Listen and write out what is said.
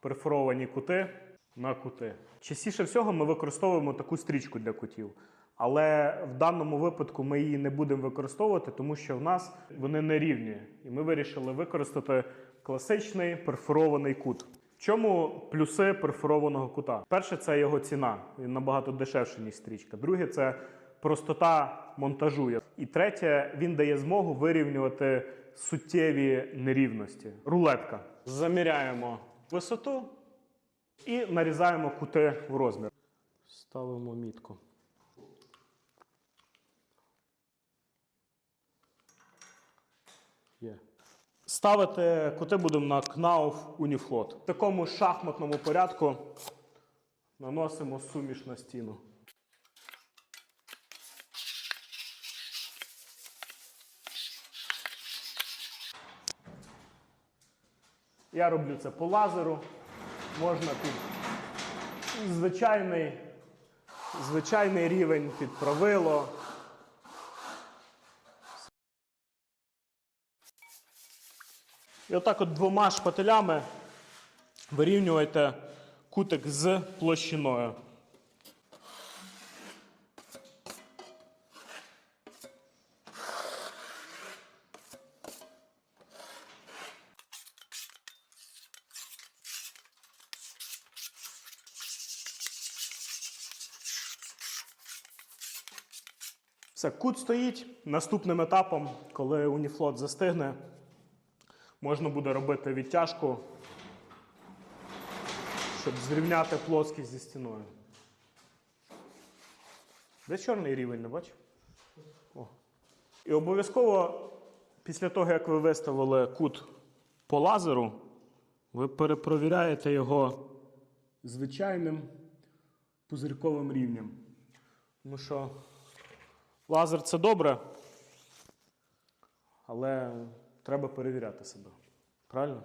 перфоровані кути на кути. Частіше всього ми використовуємо таку стрічку для кутів. Але в даному випадку ми її не будемо використовувати, тому що в нас вони не рівні. І ми вирішили використати класичний перфорований кут. В чому плюси перфорованого кута? Перше, це його ціна. Він набагато дешевший, ніж стрічка. Друге, це простота монтажу. І третє, він дає змогу вирівнювати суттєві нерівності. Рулетка. Заміряємо висоту і нарізаємо кути в розмір. Ставимо мітку. Є. Ставити кути будемо на Кнауф Уніфлот. В такому шахматному порядку наносимо суміш на стіну. Я роблю це по лазеру. Можна під звичайний, звичайний рівень під правило. І отак от двома шпателями вирівнюєте кутик з площиною. Все, кут стоїть. Наступним етапом, коли уніфлот застигне, можна буде робити відтяжку, щоб зрівняти плоскість зі стіною. Де чорний рівень, не бачив? О. І обов'язково після того, як ви виставили кут по лазеру, ви перепровіряєте його звичайним пузирьковим рівнем. Тому що лазер це добре, але треба перевіряти себе. Правильно?